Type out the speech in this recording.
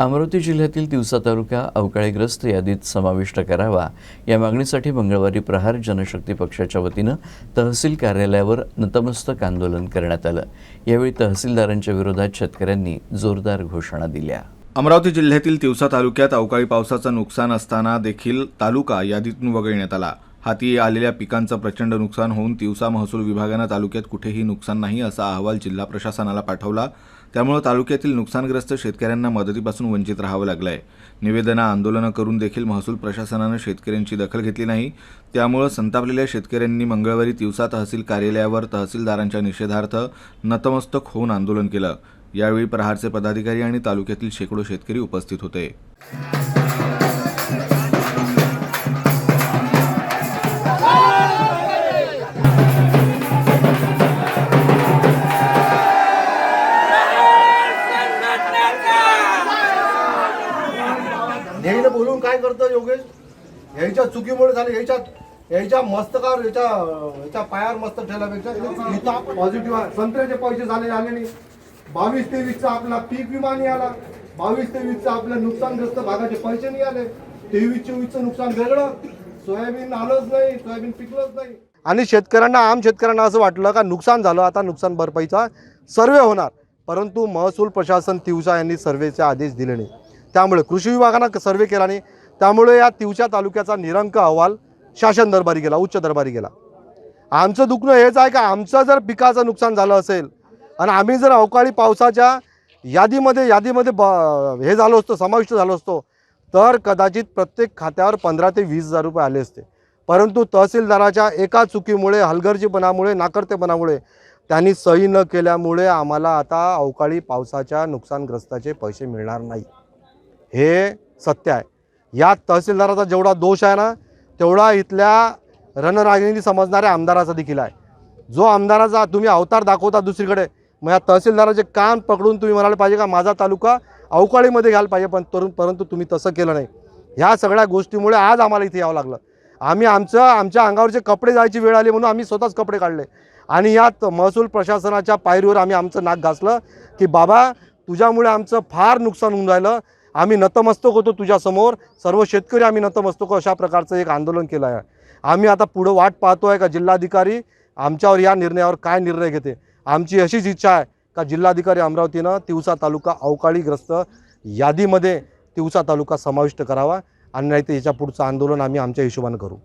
अमरावती जिल्ह्यातील तिवसा तालुका अवकाळीग्रस्त यादीत समाविष्ट करावा. या मागणीसाठी मंगळवारी प्रहार जनशक्ती पक्षाच्या वतीनं तहसील कार्यालयावर नतमस्तक आंदोलन करण्यात आलं. यावेळी तहसीलदारांच्या विरोधात शेतकऱ्यांनी जोरदार घोषणा दिल्या. अमरावती जिल्ह्यातील तिवसा तालुक्यात अवकाळी पावसाचं नुकसान असताना देखील तालुका यादीतून वगळण्यात आला. हाती आलेल्या पिकांचं प्रचंड नुकसान होऊन तिवसा महसूल विभागानं तालुक्यात कुठेही नुकसान नाही असा अहवाल जिल्हा प्रशासनाला पाठवला. त्यामुळे तालुक्यातील नुकसानग्रस्त शेतकऱ्यांना मदतीपासून वंचित राहावं लागलंय. निवेदनं आंदोलनं करून देखील महसूल प्रशासनानं शेतकऱ्यांची दखल घेतली नाही. त्यामुळं संतापलेल्या शेतकऱ्यांनी मंगळवारी तिवसा तहसील कार्यालयावर तहसीलदारांच्या निषेधार्थ नतमस्तक होऊन आंदोलन केलं. यावेळी प्रहारचे पदाधिकारी आणि तालुक्यातील शेकडो शेतकरी उपस्थित होते. बोलून काय करतं योगेश? ह्याच्या चुकीमुळे झाले याच्या याच्या मस्तकावर याच्या याच्या पायावर मस्त ठेवल्यापेक्षा इथं पॉझिटिव्ह आहे. संत्र्याचे पैसे झाले आले नाही बावीस तेवीसचा आपला पीक विमा नाही आला बावीस तेवीसचा आपल्या नुकसानग्रस्त भागाचे पैसे नाही आले तेवीस चोवीसचं नुकसान वेगळं. सोयाबीन आलंच नाही सोयाबीन पिकलंच नाही. आणि शेतकऱ्यांना आम शेतकऱ्यांना असं वाटलं का नुकसान झालं आता नुकसान भरपाईचा सर्वे होणार. परंतु महसूल प्रशासन तिवसा यांनी सर्वेचे आदेश दिले नाही त्यामुळे कृषी विभागानं सर्वे केला नाही त्यामुळे या तिवच्या तालुक्याचा निरंक अहवाल शासन दरबारी गेला उच्च दरबारी गेला. आमचं दुखणं हेच आहे का आमचं जर पिकाचं नुकसान झालं असेल आणि आम्ही जर अवकाळी पावसाच्या यादीमध्ये यादीमध्ये ब हे झालो असतो समाविष्ट झालो असतो तर कदाचित प्रत्येक खात्यावर पंधरा ते वीस हजार रुपये आले असते. परंतु तहसीलदाराच्या एका चुकीमुळे हलगर्जीपणामुळे नाकर्तेपणामुळे त्यांनी सही न केल्यामुळे आम्हाला आता अवकाळी पावसाच्या नुकसानग्रस्ताचे पैसे मिळणार नाही. हे सत्य आहे. या तहसीलदाराचा जेवढा दोष आहे ना तेवढा इथल्या रणरागिणी समजणाऱ्या आमदाराचा देखील आहे. जो आमदाराचा तुम्ही अवतार दाखवता दुसरीकडे मग या तहसीलदाराचे कान पकडून तुम्ही म्हणाले पाहिजे का माझा तालुका अवकाळीमध्ये घ्यायला पाहिजे पण तरुण परंतु तुम्ही तसं केलं नाही. ह्या सगळ्या गोष्टीमुळे आज आम्हाला इथे यावं लागलं. आम्ही आमचं आमच्या अंगावरचे कपडे जायची वेळ आली म्हणून आम्ही स्वतःच कपडे काढले. आणि यात महसूल प्रशासनाच्या पायरीवर आम्ही आमचं नाक घासलं की बाबा तुझ्यामुळे आमचं फार नुकसान होऊन राहिलं. आम्ही नतमस्तक होतो तुझ्यासमोर. सर्व शेतकरी आम्ही नतमस्तक अशा प्रकारचं एक आंदोलन केलं आहे. आम्ही आता पुढं वाट पाहतो आहे का जिल्हाधिकारी आमच्यावर या निर्णयावर काय निर्णय घेते? आमची अशीच इच्छा आहे का जिल्हाधिकारी अमरावतीनं तिवसा तालुका अवकाळीग्रस्त यादीमध्ये तिवसा तालुका समाविष्ट करावा? आणि नाही तर याच्या पुढचं आंदोलन आम्ही आमच्या हिशोबानं करू.